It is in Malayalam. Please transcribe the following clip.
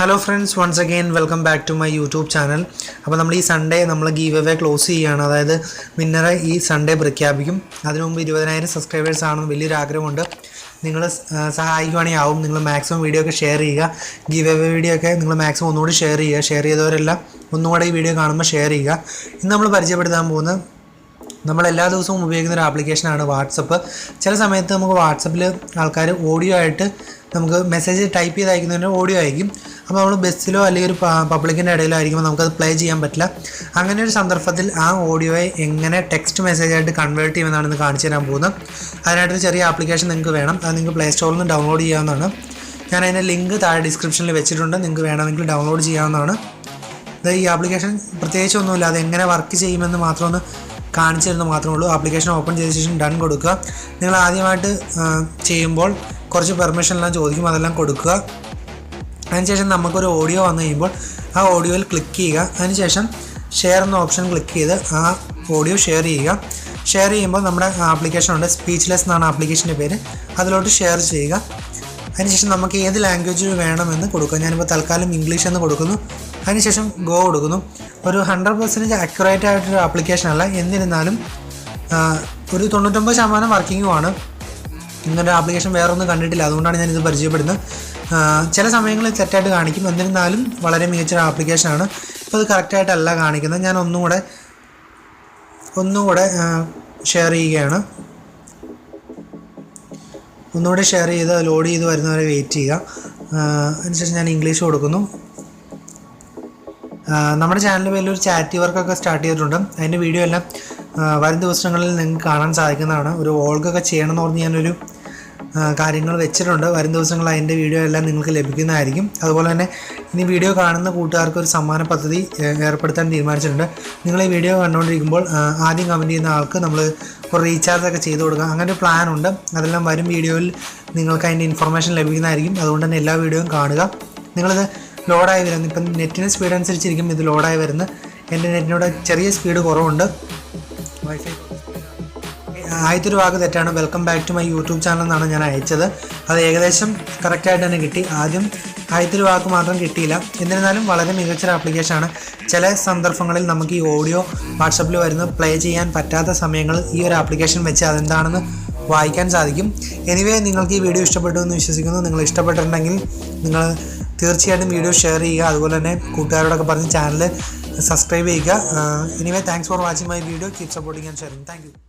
Hello friends once again welcome back to my YouTube channel അപ്പോൾ നമ്മൾ ഈ സൺഡേ നമ്മൾ ഗീവ് അവേ ക്ലോസ് ചെയ്യുകയാണ്. അതായത് വിന്നറെ ഈ സൺഡേ പ്രഖ്യാപിക്കും. അതിനു മുമ്പ് ഇരുപതിനായിരം സബ്സ്ക്രൈബേഴ്സ് ആണെന്ന് വലിയൊരു ആഗ്രഹമുണ്ട്. നിങ്ങൾ സഹായിക്കുവാണെങ്കിൽ ആവും നിങ്ങൾ മാക്സിമം വീഡിയോ ഒക്കെ ഷെയർ ചെയ്യുക. ഗീവ് അവേ വീഡിയോ ഒക്കെ നിങ്ങൾ മാക്സിമം ഒന്നുകൂടി ഷെയർ ചെയ്യുക. ഷെയർ ചെയ്തവരെല്ലാം ഒന്നുകൂടെ ഈ വീഡിയോ കാണുമ്പോൾ ഷെയർ ചെയ്യുക. ഇന്ന് നമ്മൾ പരിചയപ്പെടുത്താൻ പോകുന്ന നമ്മൾ എല്ലാ ദിവസവും ഉപയോഗിക്കുന്ന ഒരു ആപ്ലിക്കേഷനാണ് വാട്സപ്പ്. ചില സമയത്ത് നമുക്ക് വാട്സപ്പിൽ ആൾക്കാർ ഓഡിയോ ആയിട്ട് നമുക്ക് മെസ്സേജ് ടൈപ്പ് ചെയ്ത് അയക്കുന്നതിന് ഓഡിയോ അയക്കും അപ്പോൾ നമ്മൾ ബസ്സിലോ അല്ലെങ്കിൽ ഒരു പബ്ലിക്കിന്റെ ഇടയിലോ ആയിരിക്കുമ്പോൾ നമുക്കത് പ്ലേ ചെയ്യാൻ പറ്റില്ല. അങ്ങനെ ഒരു സന്ദർഭത്തിൽ ആ ഓഡിയോയെ എങ്ങനെ ടെക്സ്റ്റ് മെസ്സേജ് ആയിട്ട് കൺവേർട്ട് ചെയ്യുമെന്നാണ് ഇന്ന് കാണിച്ചു തരാൻ പോകുന്നത്. അതിനായിട്ടൊരു ചെറിയ ആപ്ലിക്കേഷൻ നിങ്ങൾക്ക് വേണം. അത് നിങ്ങൾക്ക് പ്ലേ സ്റ്റോറിൽ നിന്ന് ഡൗൺലോഡ് ചെയ്യാവുന്നതാണ്. ഞാൻ അതിന്റെ ലിങ്ക് താഴെ ഡിസ്ക്രിപ്ഷനിൽ വെച്ചിട്ടുണ്ട്. നിങ്ങൾക്ക് വേണമെങ്കിൽ ഡൗൺലോഡ് ചെയ്യാവുന്നതാണ്. ഇത് ഈ ആപ്ലിക്കേഷൻ പ്രത്യേകിച്ചൊന്നുമില്ല അത് എങ്ങനെ വർക്ക് ചെയ്യുമെന്ന് മാത്രം ഒന്ന് കാണിച്ചു തരുന്നത് മാത്രമേ ഉള്ളൂ. ആപ്ലിക്കേഷൻ ഓപ്പൺ ചെയ്ത ശേഷം ഡൺ കൊടുക്കുക. നിങ്ങൾ ആദ്യമായിട്ട് ചെയ്യുമ്പോൾ കുറച്ച് പെർമിഷൻ എല്ലാം ചോദിക്കും. അതെല്ലാം കൊടുക്കുക. അതിനുശേഷം നമുക്കൊരു ഓഡിയോ വന്നു കഴിയുമ്പോൾ ആ ഓഡിയോയിൽ ക്ലിക്ക് ചെയ്യുക. അതിനുശേഷം ഷെയർ എന്ന ഓപ്ഷൻ ക്ലിക്ക് ചെയ്ത് ആ ഓഡിയോ ഷെയർ ചെയ്യുക. ഷെയർ ചെയ്യുമ്പോൾ നമ്മുടെ ആപ്ലിക്കേഷൻ ഉണ്ട്. സ്പീച്ച്ലെസ് എന്നാണ് ആപ്ലിക്കേഷന്റെ പേര്. അതിലോട്ട് ഷെയർ ചെയ്യുക. അതിനുശേഷം നമുക്ക് ഏത് ലാംഗ്വേജ് വേണമെന്ന് കൊടുക്കുക ഞാനിപ്പോൾ തൽക്കാലം ഇംഗ്ലീഷ് എന്ന് കൊടുക്കുന്നു. അതിനുശേഷം ഗോ കൊടുക്കുന്നു. ഒരു ഹൺഡ്രഡ് പെർസെന്റേജ് അക്യുറേറ്റ് ആയിട്ടൊരു ആപ്ലിക്കേഷൻ അല്ല. എന്നിരുന്നാലും ഒരു തൊണ്ണൂറ്റൊമ്പത് ശതമാനം വർക്കിങ്ങുമാണ് ഇങ്ങനൊരു ആപ്ലിക്കേഷൻ വേറൊന്നും കണ്ടിട്ടില്ല. അതുകൊണ്ടാണ് ഞാനിത് പരിചയപ്പെടുന്നത്. ചില സമയങ്ങളിൽ തെറ്റായിട്ട് കാണിക്കും. എന്നിരുന്നാലും വളരെ മികച്ചൊരു ആപ്ലിക്കേഷനാണ്. ഇപ്പോൾ അത് കറക്റ്റായിട്ടല്ല കാണിക്കുന്നത്. ഞാൻ ഒന്നുകൂടെ ഒന്നുകൂടെ ഷെയർ ചെയ്യുകയാണ്. ഒന്നുകൂടെ ഷെയർ ചെയ്ത് ലോഡ് ചെയ്ത് വരുന്നവരെ വെയിറ്റ് ചെയ്യുക. അതിനുശേഷം ഞാൻ ഇംഗ്ലീഷ് കൊടുക്കുന്നു. നമ്മുടെ ചാനലിൽ വലിയൊരു ചാറ്റി വർക്കൊക്കെ സ്റ്റാർട്ട് ചെയ്തിട്ടുണ്ട്. അതിന്റെ വീഡിയോ എല്ലാം വരും ദിവസങ്ങളിൽ നിങ്ങൾക്ക് കാണാൻ സാധിക്കുന്നതാണ്. ഒരു വോൾഗൊക്കെ ചെയ്യണമെന്ന് പറഞ്ഞ് ഞാനൊരു കാര്യങ്ങൾ വെച്ചിട്ടുണ്ട്. വരും ദിവസങ്ങളിൽ അതിന്റെ വീഡിയോ എല്ലാം നിങ്ങൾക്ക് ലഭിക്കുന്നതായിരിക്കും. അതുപോലെ തന്നെ ഇനി വീഡിയോ കാണുന്ന കൂട്ടുകാർക്ക് ഒരു സമ്മാന പദ്ധതി ഏർപ്പെടുത്താൻ തീരുമാനിച്ചിട്ടുണ്ട്. നിങ്ങൾ ഈ വീഡിയോ കണ്ടുകൊണ്ടിരിക്കുമ്പോൾ ആദ്യം കമന്റ് ചെയ്യുന്ന ആൾക്ക് നമ്മൾ റീചാർജ് ഒക്കെ ചെയ്ത് കൊടുക്കാം. അങ്ങനെ ഒരു പ്ലാൻ ഉണ്ട്. അതെല്ലാം വരും വീഡിയോയിൽ നിങ്ങൾക്ക് അതിന്റെ ഇൻഫർമേഷൻ ലഭിക്കുന്നതായിരിക്കും. അതുകൊണ്ട് തന്നെ എല്ലാ വീഡിയോയും കാണുക. നിങ്ങളിത് ലോഡായി വരുന്നു ഇപ്പം നെറ്റിന് സ്പീഡ് അനുസരിച്ചിരിക്കും ഇത് ലോഡായി വരുന്നത്. എന്റെ നെറ്റിനോട് ചെറിയ സ്പീഡ് കുറവുണ്ട്. വൈഫൈ ആദ്യത്തെ ഒരു വാക്ക് തെറ്റാണ്. Welcome back to my YouTube channel എന്നാണ് ഞാൻ അയച്ചത്. അത് ഏകദേശം കറക്റ്റായിട്ട് തന്നെ കിട്ടി. ആദ്യം ആദ്യത്തെ ഒരു വാക്ക് മാത്രം കിട്ടിയില്ല. എന്നിരുന്നാലും വളരെ മികച്ചൊരു ആപ്ലിക്കേഷനാണ് ചില സന്ദർഭങ്ങളിൽ നമുക്ക് ഈ ഓഡിയോ വാട്സപ്പിൽ വരുന്ന പ്ലേ ചെയ്യാൻ പറ്റാത്ത സമയങ്ങളിൽ ഈ ഒരു ആപ്ലിക്കേഷൻ വെച്ച് അതെന്താണെന്ന് വായിക്കാൻ സാധിക്കും. എനിവേ നിങ്ങൾക്ക് ഈ വീഡിയോ ഇഷ്ടപ്പെട്ടു എന്ന് വിശ്വസിക്കുന്നു. നിങ്ങൾ ഇഷ്ടപ്പെട്ടിട്ടുണ്ടെങ്കിൽ നിങ്ങൾ തീർച്ചയായിട്ടും വീഡിയോ ഷെയർ ചെയ്യുക. അതുപോലെ തന്നെ കൂട്ടുകാരോടൊക്കെ പറഞ്ഞ് ചാനൽ സബ്സ്ക്രൈബ് ചെയ്യുക. Anyway thanks for watching my video keep supporting and sharing thank